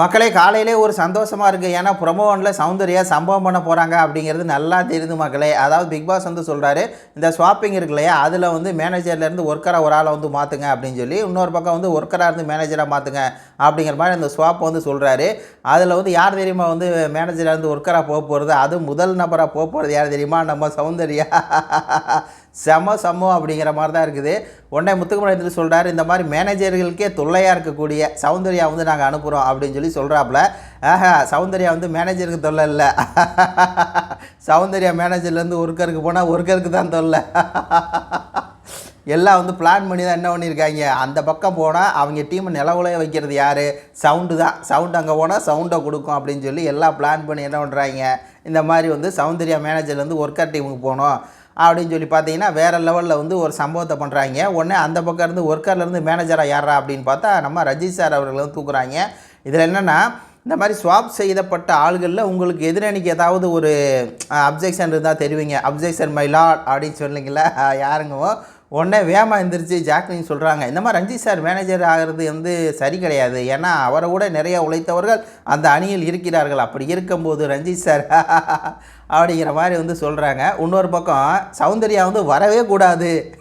மக்களே காலையிலே ஒரு சந்தோஷமாக இருக்குது ஏன்னா ப்ரொமோவனில் சௌந்தர்யா சம்பவம் பண்ண போகிறாங்க அப்படிங்கிறது நல்லா தெரியுது மக்களே. அதாவது பிக் பாஸ் வந்து சொல்கிறாரு இந்த ஸ்வாப்பிங் இருக்கு இல்லையா அதில் வந்து மேனேஜர்லேருந்து ஒர்க்கராக ஒரு ஆளை வந்து மாற்றுங்க அப்படின்னு சொல்லி இன்னொரு பக்கம் வந்து ஒர்க்கராக இருந்து மேனேஜராக மாற்றுங்க அப்படிங்கிற மாதிரி அந்த ஸ்வாப் வந்து சொல்கிறாரு அதில் வந்து யார் தெரியுமா வந்து மேனேஜராக இருந்து ஒர்க்கராக போக போகிறது அது முதல் நபராக போக போகிறது யார் தெரியுமா? நம்ம சௌந்தர்யா. செம சமம் அப்படிங்கிற மாதிரி தான் இருக்குது. உடனே முத்துக்குமரத்தில் சொல்கிறாரு இந்த மாதிரி மேனேஜர்களுக்கே தொல்லையாக இருக்கக்கூடிய சௌந்தர்யா வந்து நாங்கள் அனுப்புகிறோம் அப்படின்னு சொல்லி சொல்கிறாப்புல ஆஹா சௌந்தர்யா வந்து மேனேஜருக்கு தொல்லை இல்லை. சௌந்தர்யா மேனேஜர்லேருந்து ஒர்க்கருக்கு போனால் ஒர்க்கருக்கு தான் தொல்லை. எல்லாம் வந்து பிளான் பண்ணி தான் என்ன பண்ணியிருக்காங்க? அந்த பக்கம் போனால் அவங்க டீமை நிலவுலைய வைக்கிறது யார்? சவுண்டு தான். சவுண்டு அங்கே போனால் சவுண்டை கொடுக்கும் அப்படின்னு சொல்லி எல்லாம் பிளான் பண்ணி என்ன பண்ணுறாங்க இந்த மாதிரி வந்து சௌந்தர்யா மேனேஜர்லேருந்து ஒர்க்கர் டீமுக்கு போகணும் அப்படின்னு சொல்லி பார்த்தீங்கன்னா வேறு லெவலில் வந்து ஒரு சம்பவத்தை பண்ணுறாங்க உடனே அந்த பக்கம் இருந்து ஒர்க்கர்லேருந்து மேனேஜராக யாரா அப்படின்னு பார்த்தா நம்ம ரஜித் சார் அவர்களை வந்து தூக்குறாங்க. இதில் என்னென்னா இந்த மாதிரி ஸ்வாப் செய்யப்பட்ட ஆள்களில் உங்களுக்கு எதிரணிக்கு ஏதாவது ஒரு அப்ஜெக்ஷன் இருந்தால் தெரிவிங்க. அப்ஜெக்ஷன் மை லாட் அப்படின்னு சொன்னீங்களா யாருங்கவோ. உடனே வேமா எந்திரிச்சு ஜாக்லின் சொல்கிறாங்க இந்த மாதிரி ரஞ்சித் சார் மேனேஜர் ஆகிறது வந்து சரி கிடையாது. ஏன்னா அவரை கூட நிறைய உழைத்தவர்கள் அந்த அணியில் இருக்கிறார்கள். அப்படி இருக்கும்போது ரஞ்சித் சார் அப்படிங்கிற மாதிரி வந்து சொல்கிறாங்க இன்னொரு பக்கம் சௌந்தர்யா வந்து வரவே கூடாது.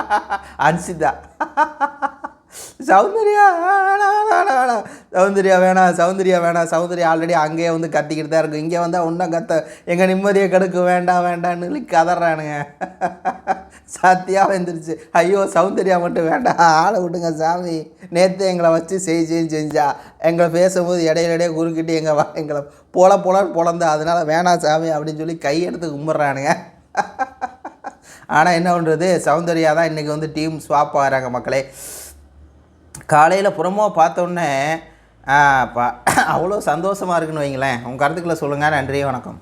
அன்சிதா. சௌந்தர்யா சௌந்தர்யா வேணாம் சௌந்தர்யா வேணாம் சௌந்தர்யா ஆல்ரெடி அங்கேயே வந்து கத்திக்கிட்டு தான் இருக்கும் இங்கே வந்தால் ஒன்றும் கத்த எங்கள் நிம்மதியை கெடுக்க வேண்டாம் வேண்டாம்னு சொல்லி கதறானுங்க. சத்தியாக வந்துருச்சு ஐயோ சௌந்தர்யா மட்டும் வேண்டாம் ஆளை விட்டுங்க சாமி. நேற்று எங்களை வச்சு செய் செய்ன்னு செஞ்சா. எங்களை பேசும்போது இடையில இடையே குறுக்கிட்டு எங்கள் வா எங்களை பொல பொலன்னு பொழந்தா. அதனால வேணாம் சாமி அப்படின்னு சொல்லி கையெடுத்து கும்பிட்றானுங்க. ஆனால் என்ன பண்ணுறது சௌந்தர்யா தான் இன்றைக்கி வந்து டீம் ஸ்வாப் ஆகிறாங்க மக்களே. காலையில் புறமோ பார்த்தோன்னே அவ்வளோ சந்தோஷமாக இருக்குன்னு வைங்களேன். உங்கள் கருத்துக்களை சொல்லுங்கள் நன்றி வணக்கம்.